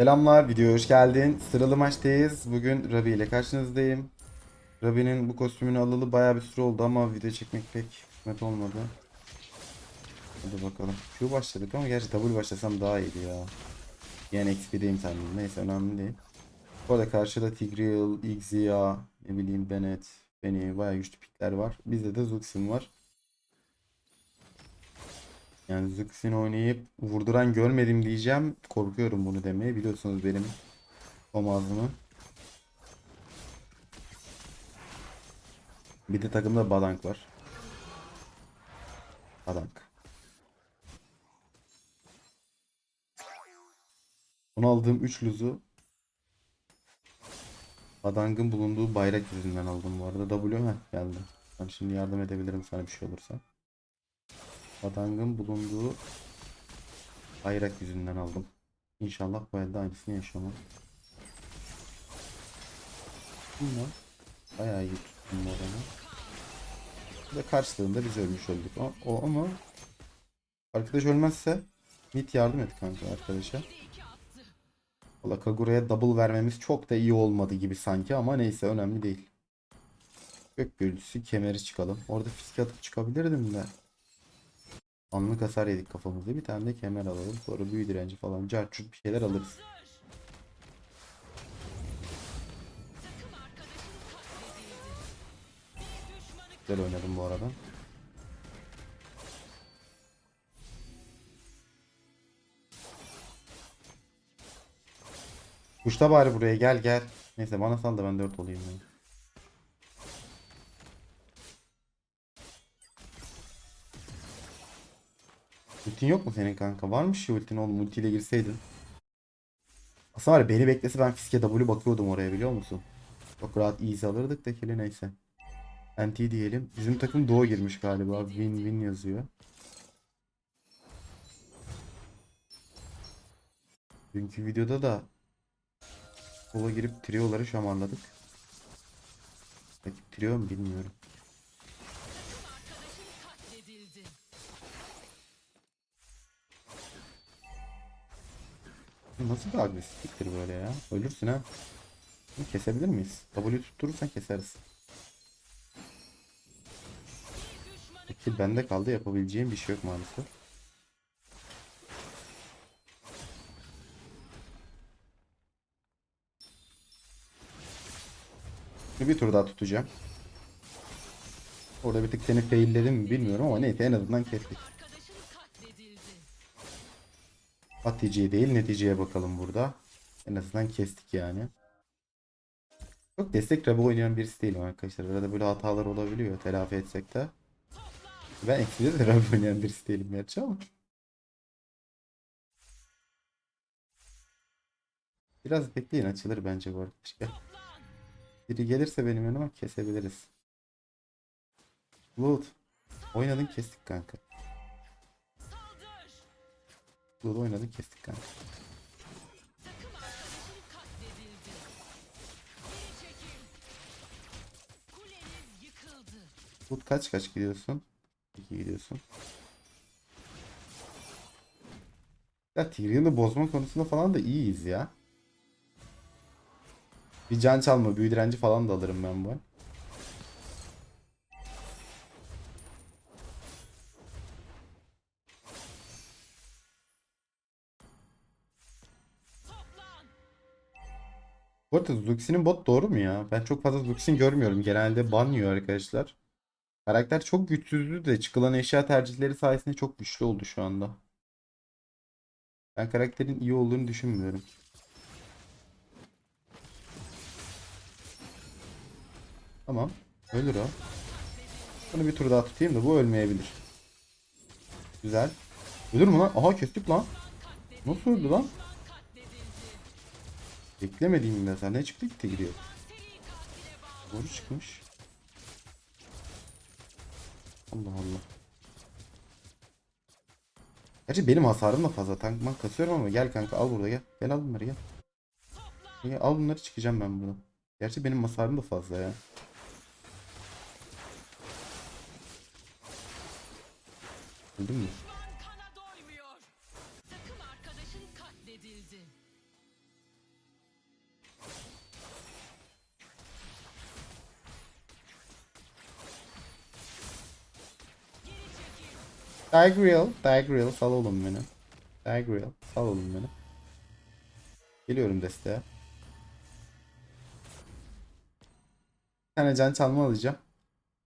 Selamlar, videoya hoş geldin. Sıralı maçtayız. Bugün Rabi ile karşınızdayım. Rabi'nin bu kostümünü alalı bayağı bir süre oldu ama video çekmek pek kısmet olmadı. Hadi bakalım. Q başladık ama gerçi W başlasam daha iyiydi ya. Yani XP'deyim sandım. Neyse önemli değil. Bu arada karşıda Tigreal, Ixia, ne bileyim Bennett, Penny bayağı güçlü pikler var. Bizde de Zuxin var. Yani Zuxin oynayıp vurduran görmedim diyeceğim. Korkuyorum bunu demeye. Biliyorsunuz benim o ağzımı. Bir de takımda Badank var. Badank. Bunu aldığım 3 luzu Badank'ın bulunduğu bayrak yüzünden aldım bu arada. W heh, geldi. Ben şimdi yardım edebilirim sana bir şey olursa. Badang'ın bulunduğu bayrak yüzünden aldım. İnşallah bu elde aynısını yaşamam. Ama bayağı iyi tuttum bu adamı. Ve karşılığında biz ölmüş olduk. O, o ama arkadaş ölmezse Mit yardım et kanka arkadaşa. Valla Kagura'ya double vermemiz çok da iyi olmadı gibi sanki ama neyse önemli değil. Gök gölgesi kemeri çıkalım. Orada fiske atıp çıkabilirdim de. Anlık hasar yedik kafamızda. Bir tane de kemer alalım. Sonra büyü direnci falan carçurt bir şeyler alırız. Güzel oynadım bu arada. Kuşta bari buraya gel gel. Neyse bana sal da ben 4 olayım. Yani. Ultin yok mu senin kanka? Varmış ya ultin oğlum. Ultiyle girseydin. Aslında var ya beni beklese ben fiske W bakıyordum oraya biliyor musun? Çok rahat easy alırdık da kili neyse. NT diyelim. Bizim takım Doğu girmiş galiba. Win win yazıyor. Dünkü videoda da Kola girip trioları şamarladık. Rakip trio mu bilmiyorum. Nasıl bir agresifliktir böyle ya? Ölürsün ha. Bunu kesebilir miyiz? W tutturursan keseriz. Peki bende kaldı yapabileceğim bir şey yok maalesef. Bir tur daha tutacağım. Orada bir tık seni failledim mi bilmiyorum ama neyse en azından kestik. Neticeye değil neticeye bakalım burada. En azından kestik yani. Çok destek rabu oynayan birisi değilim arkadaşlar. Arada böyle hatalar olabiliyor telafi etsek de. Ben ekside de rabu oynayan birisi değilim gerçi ama. Biraz bekleyin açılır bence bu arkadaşlar. Biri gelirse benim yanıma kesebiliriz. Blood. Oynadın kestik kanka. Blood oynadın kestik kanka. Blood kaç kaç gidiyorsun? 2 gidiyorsun. Ya Tyrion'u bozma konusunda falan da iyiyiz ya. Bir can çalma, büyü direnci falan da alırım ben bu. Arada Zuxi'nin bot doğru mu ya? Ben çok fazla Zuxin görmüyorum. Genelde ban yiyor arkadaşlar. Karakter çok güçsüzdü de çıkılan eşya tercihleri sayesinde çok güçlü oldu şu anda. Ben karakterin iyi olduğunu düşünmüyorum. Tamam. Ölür o. Bunu bir tur daha tutayım da bu ölmeyebilir. Güzel. Ölür mü lan? Aha kestik lan. Nasıl öldü lan? Beklemediğim mesela ne çıktı gitti gidiyor. Doğru çıkmış. Allah Allah. Gerçi benim hasarım da fazla. Tankman kasıyorum ama gel kanka al burada gel. Gel al bunları gel. Gel, al bunları çıkacağım ben bunu. Gerçi benim hasarım da fazla ya. Öldün mü? Tigreal, Tigreal sal oğlum beni. Tigreal sal oğlum beni. Geliyorum desteğe. Bir tane can çalma alacağım.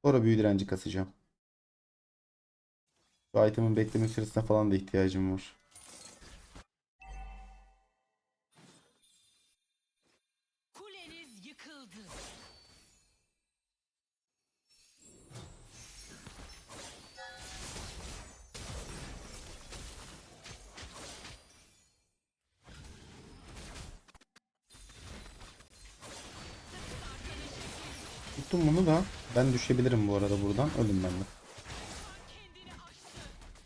Sonra büyü direnci kasacağım. Şu item'ın bekleme süresine falan da ihtiyacım var. Düşebilirim bu arada buradan. Ölüm ben de.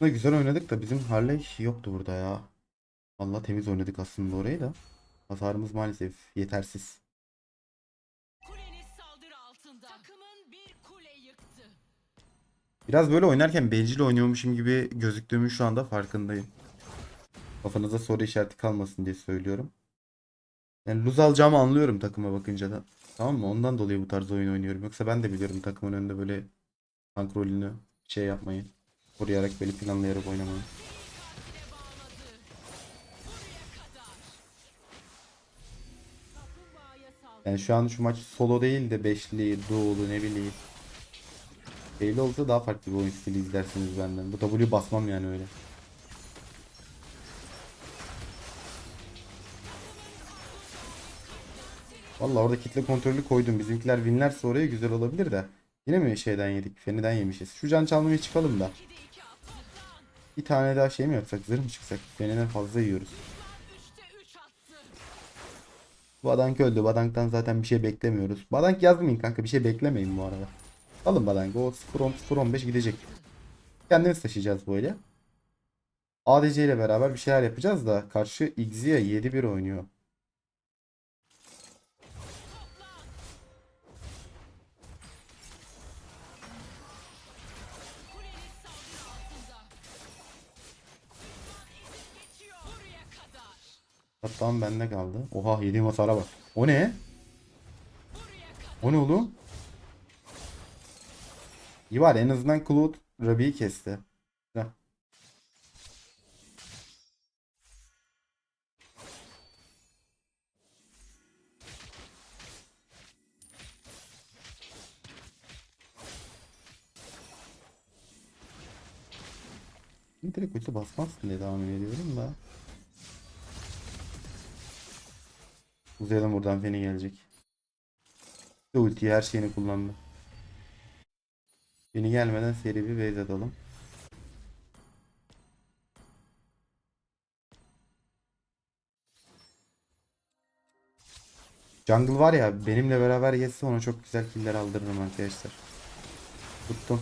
Ne güzel oynadık da bizim Harley yoktu burada ya. Vallahi temiz oynadık aslında orayı da. Hasarımız maalesef yetersiz. Biraz böyle oynarken bencil oynuyormuşum gibi gözüktüğümün şu anda farkındayım. Kafanıza soru işareti kalmasın diye söylüyorum. Yani lose alacağımı anlıyorum takıma bakınca da. Tamam mı? Ondan dolayı bu tarz oyun oynuyorum. Yoksa ben de biliyorum takımın önünde böyle tank rolünü şey yapmayı. Koruyarak böyle planlayarak oynamayı. Yani şu an şu maç solo değil de beşli, duo'lu ne bileyim. Şeyli olsa daha farklı bir oyun stili izlersiniz benden. Bu W basmam yani öyle. Vallahi orada kitle kontrolü koydum. Bizimkiler winlerse oraya güzel olabilir de. Yine mi şeyden yedik? Feniden yemişiz. Şu can çalmaya çıkalım da. Bir tane daha şey mi yapsak? Zırh mı çıksak? Feniden fazla yiyoruz. Badank öldü. Badank'tan zaten bir şey beklemiyoruz. Badank yazmayın kanka. Bir şey beklemeyin bu arada. Alın Badank'ı. O 0-15 gidecek. Kendimiz taşıyacağız böyle. ADC ile beraber bir şeyler yapacağız da karşı Xia 7-1 oynuyor. Hatta bende kaldı. Oha yediğim hasara bak. O ne? O ne oğlum? İyi var en azından Cloud Rabi'yi kesti. Güzel. Direkt ulti basmazsın diye tahmin ediyorum da. Uzayalım buradan Feni gelecek. Ultiyi her şeyini kullandı. Feni gelmeden seri bir base atalım. Jungle var ya benimle beraber geçse ona çok güzel killer aldırırım arkadaşlar. Tuttum.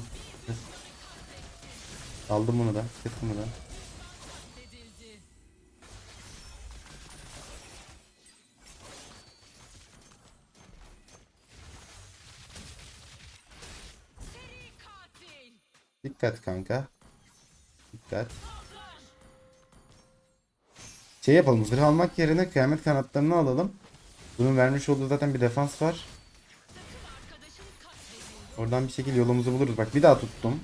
Aldım bunu da. Kes bunu da. Dikkat kanka. Dikkat. Şey yapalım. Zırh almak yerine kıyamet kanatlarını alalım. Bunun vermiş olduğu zaten bir defans var. Oradan bir şekilde yolumuzu buluruz. Bak bir daha tuttum.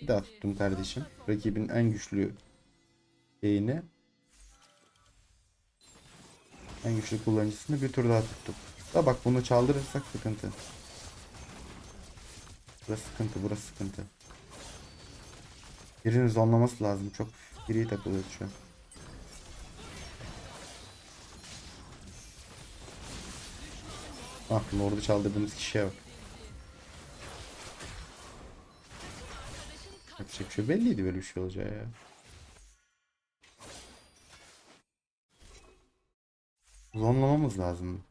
Bir daha tuttum kardeşim. Rakibin en güçlü şeyini. En güçlü kullanıcısını bir tur daha tuttuk. Da bak bunu çaldırırsak sıkıntı. Burası sıkıntı, burası sıkıntı. Birinin zonlaması lazım. Çok free takılıyor şu an. Ah Lord'u çaldırdığımız kişiye bak. Yapacak bir şey belliydi böyle bir şey olacağı ya. Zonlamamız lazım.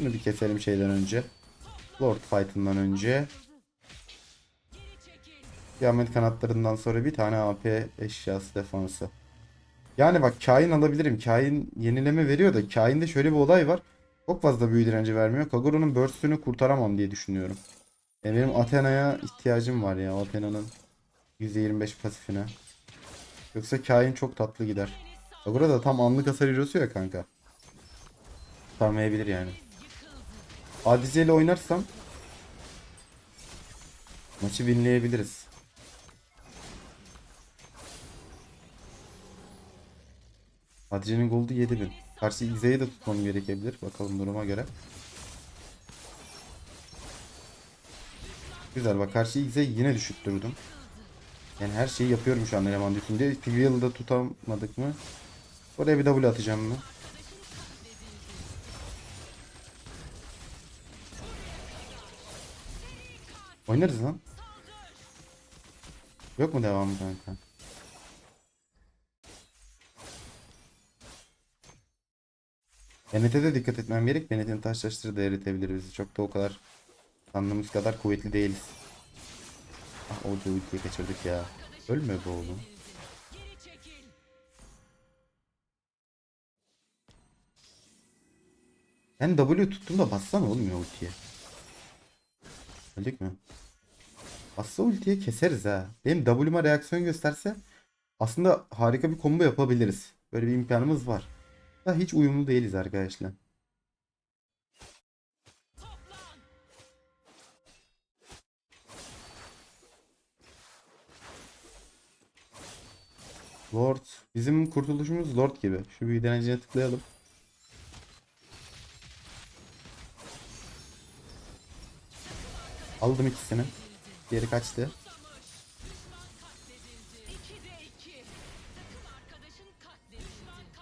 Bunu bir keselim şeyden önce. Lord fight'ından önce. Kıyamet kanatlarından sonra bir tane AP eşyası defansı. Yani bak kain alabilirim. Kain yenileme veriyor da kainde şöyle bir olay var. Çok fazla büyü direnci vermiyor. Kagura'nın burst'ünü kurtaramam diye düşünüyorum. Yani benim Athena'ya ihtiyacım var ya. Athena'nın %25 pasifine. Yoksa kain çok tatlı gider. Kagura da tam anlık hasar hero'su ya kanka. kurtarmayabilir yani. Adize ile oynarsam maçı winleyebiliriz. Adice'nin goldu 7000. Karşı X'e'yi de tutmam gerekebilir. Bakalım duruma göre. Güzel bak karşı X'e yine düşüttürdüm. Yani her şeyi yapıyorum şu an eleman üstünde. Trivial'da tutamadık mı? Oraya bir W atacağım mı? Oynarız lan. Yok mu devamı kanka? Benet'e de dikkat etmem gerek. Benet'in taşlaştırı da eritebilir bizi. Çok da o kadar sandığımız kadar kuvvetli değiliz. Ah o da ultiyi kaçırdık ya. Ölme be oğlum. Ben W tuttuğumda bassana oğlum ya ultiye. Öldük mü? Bassa ultiye keseriz ha. Benim W'ma reaksiyon gösterse aslında harika bir combo yapabiliriz. Böyle bir imkanımız var. Da hiç uyumlu değiliz arkadaşlar. Lord. Bizim kurtuluşumuz Lord gibi. Şu büyü denencine tıklayalım. Aldım ikisini. Diğeri kaçtı.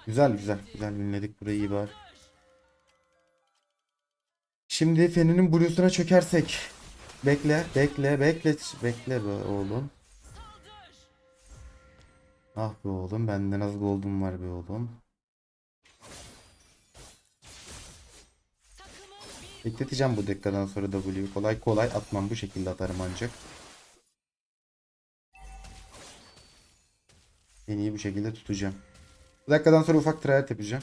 Güzel güzel. Güzel dinledik burayı iyi bari. Şimdi Fen'in Blues'una çökersek. Bekle, bekle, bekle, bekle be oğlum. Ah be oğlum, benden az gold'um var be oğlum. Takımın bir Bekleteceğim bu dakikadan sonra W'yu. Kolay kolay atmam. Bu şekilde atarım ancak. En iyi bu şekilde tutacağım. Bu dakikadan sonra ufak tryhard yapacağım.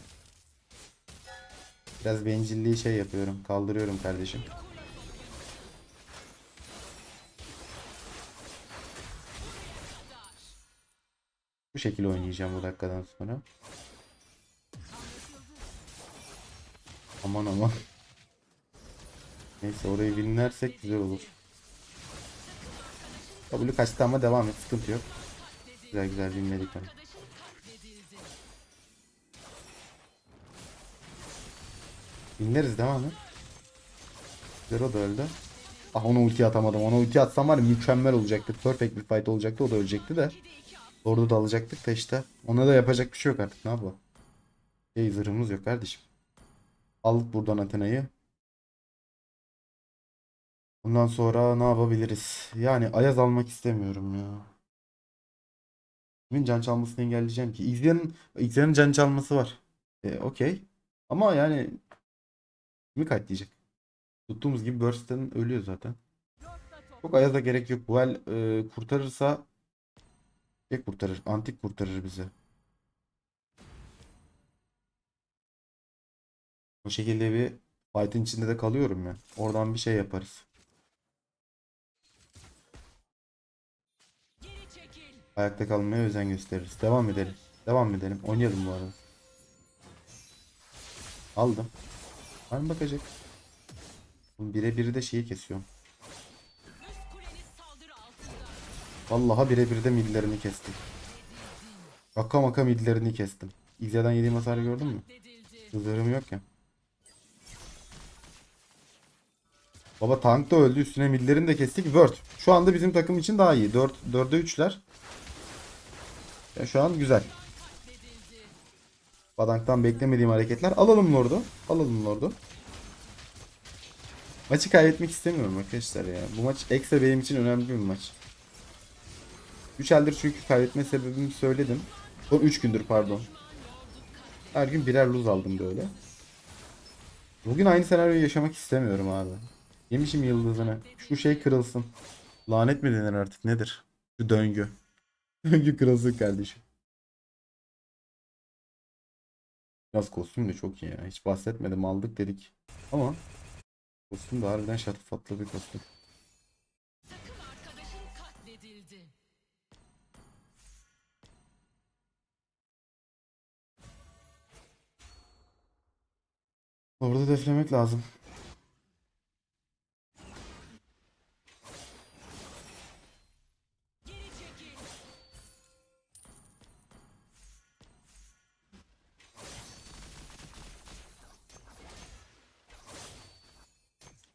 Biraz bencilliği şey yapıyorum. Kaldırıyorum kardeşim. Bu şekilde oynayacağım bu dakikadan sonra. Aman aman. Neyse orayı winlersek güzel olur. W kaçtı ama devam et. Sıkıntı yok. Güzel güzel winledik onu. Winleriz devam et. Zero da öldü. Ah ona ulti atamadım. Ona ulti atsam var ya mükemmel olacaktı. Perfect bir fight olacaktı. O da ölecekti de. Orada da alacaktık da işte. Ona da yapacak bir şey yok artık. Ne yapalım? Şey zırhımız yok kardeşim. Aldık buradan Athena'yı. Bundan sonra ne yapabiliriz? Yani Ayaz almak istemiyorum ya. Kimin can çalmasını engelleyeceğim ki? İzleyenin, İzleyenin can çalması var. E, Okey. Ama yani kimi diyecek? Tuttuğumuz gibi Burst'ten ölüyor zaten. Çok Ayaz'a gerek yok. Bu el e, kurtarırsa şey kurtarır. Antik kurtarır bizi. O şekilde bir fight'in içinde de kalıyorum ya. Oradan bir şey yaparız. Ayakta kalmaya özen gösteririz. Devam edelim. Devam edelim. Oynayalım bu arada. Aldım. Var mı bakacak? Birebir de şeyi kesiyorum. Vallahi birebir de midlerini kestim. Şaka maka midlerini kestim. İzleden yediğim hasarı gördün mü? Hızlarım yok ya. Baba tank da öldü. Üstüne midlerini de kestik. Word. Şu anda bizim takım için daha iyi. 4 4'e 3'ler. Ya şu an güzel. Badank'tan beklemediğim hareketler. Alalım Lord'u. Alalım Lord'u. Maçı kaybetmek istemiyorum arkadaşlar ya. Bu maç ekstra benim için önemli bir maç. 3 eldir çünkü kaybetme sebebimi söyledim. Son 3 gündür pardon. Her gün birer lose aldım böyle. Bugün aynı senaryoyu yaşamak istemiyorum abi. Yemişim yıldızını. Şu şey kırılsın. Lanet mi denir artık nedir? Şu döngü. Döngü kırılsın kardeşim. Biraz kostüm de çok iyi ya. Hiç bahsetmedim aldık dedik. Ama kostüm de harbiden şatafatlı bir kostüm. Orada deflemek lazım.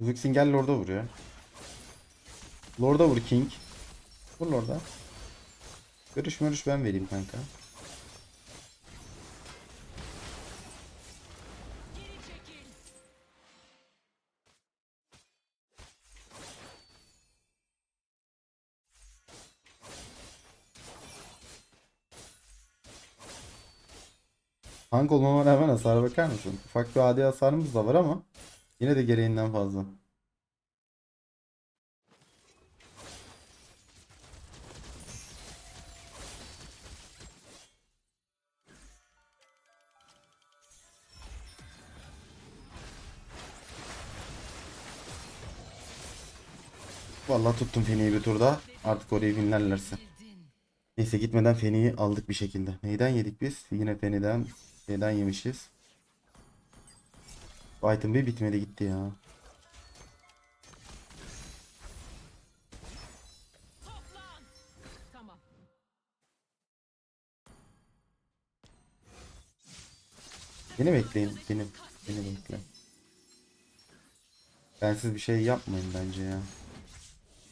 Zixin gel Lord'a vuruyor. Lord'a vur King. Vur Lord'a. Görüş mörüş ben vereyim kanka. Tank olmama rağmen hasara bakar mısın? Ufak bir adi hasarımız da var ama yine de gereğinden fazla. Vallahi tuttum Feni'yi bir turda. Artık orayı winlerlerse. Bildin. Neyse gitmeden Feni'yi aldık bir şekilde. Neyden yedik biz? Yine Feni'den şeyden yemişiz. İtem bir bitmedi gitti ya. Beni bekleyin. Beni, beni bekle. Bensiz bir şey yapmayın bence ya.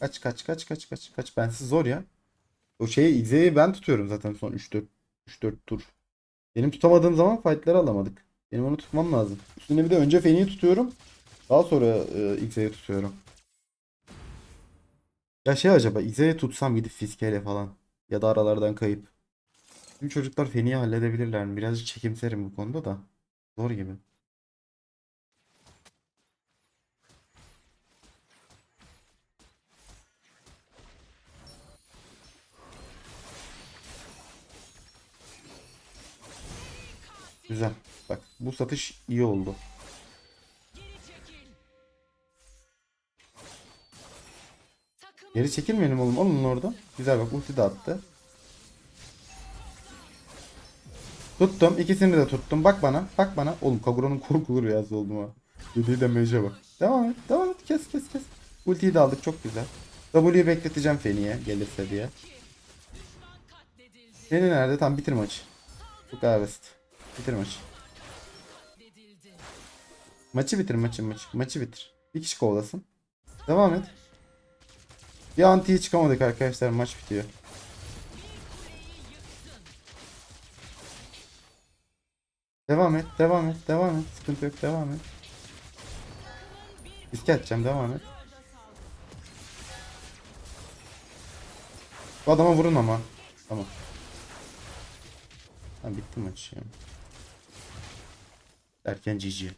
Kaç kaç kaç kaç kaç kaç. Bensiz zor ya. O şeyi X'yi ben tutuyorum zaten son 3-4 3-4 tur. Benim tutamadığım zaman fight'ları alamadık. Benim onu tutmam lazım. Üstüne bir de önce Feni'yi tutuyorum. Daha sonra e, tutuyorum. Ya şey acaba X'yi tutsam gidip fiskeyle falan. Ya da aralardan kayıp. Bizim çocuklar Feni'yi halledebilirler mi? Birazcık çekimserim bu konuda da. Zor gibi. Güzel. Bak bu satış iyi oldu. Geri çekilmeyelim oğlum. Alın orada. Güzel bak ulti de attı. Tuttum. ikisini de tuttum. Bak bana. Bak bana. Oğlum Kagura'nın korkulur yazdı oldum ha. Dediği damage'e bak. Devam et. Devam et. Kes kes kes. Ultiyi de aldık. Çok güzel. W'yu bekleteceğim Feni'ye gelirse diye. Feni nerede? Tam bitir maçı. Bu kadar basit. Bitir maçı. Maçı bitir maçı maçı. Maçı bitir. Bir kişi kovalasın. Devam et. Bir antiye çıkamadık arkadaşlar. Maç bitiyor. Devam et. Devam et. Devam et. Sıkıntı yok. Devam et. Riske atacağım. Devam et. Bu adama vurun ama. Tamam. Tamam bitti maç ya. Erken GG.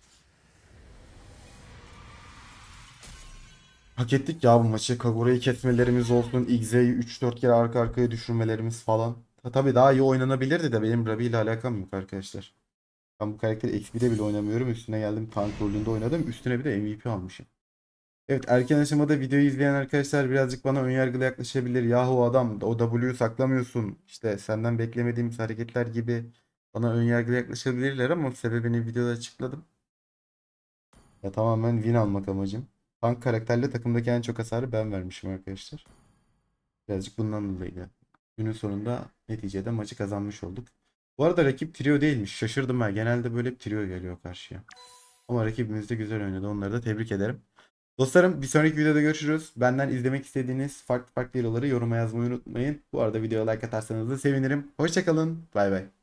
Hak ettik ya bu maçı. Kagura'yı kesmelerimiz olsun. X'yi 3-4 kere arka arkaya düşürmelerimiz falan. Ta tabii daha iyi oynanabilirdi de benim Rabi ile alakam yok arkadaşlar. Ben bu karakteri XP'de bile oynamıyorum. Üstüne geldim tank rolünde oynadım. Üstüne bir de MVP almışım. Evet erken aşamada videoyu izleyen arkadaşlar birazcık bana önyargılı yaklaşabilir. Yahu adam o W'yu saklamıyorsun. İşte senden beklemediğimiz hareketler gibi bana önyargılı yaklaşabilirler ama sebebini videoda açıkladım. Ya tamamen win almak amacım. Tank karakterle takımdaki en çok hasarı ben vermişim arkadaşlar. Birazcık bundan dolayıydı. Günün sonunda neticede maçı kazanmış olduk. Bu arada rakip trio değilmiş. Şaşırdım ben. Genelde böyle trio geliyor karşıya. Ama rakibimiz de güzel oynadı. Onları da tebrik ederim. Dostlarım bir sonraki videoda görüşürüz. Benden izlemek istediğiniz farklı farklı videoları yoruma yazmayı unutmayın. Bu arada videoya like atarsanız da sevinirim. Hoşçakalın. Bay bay.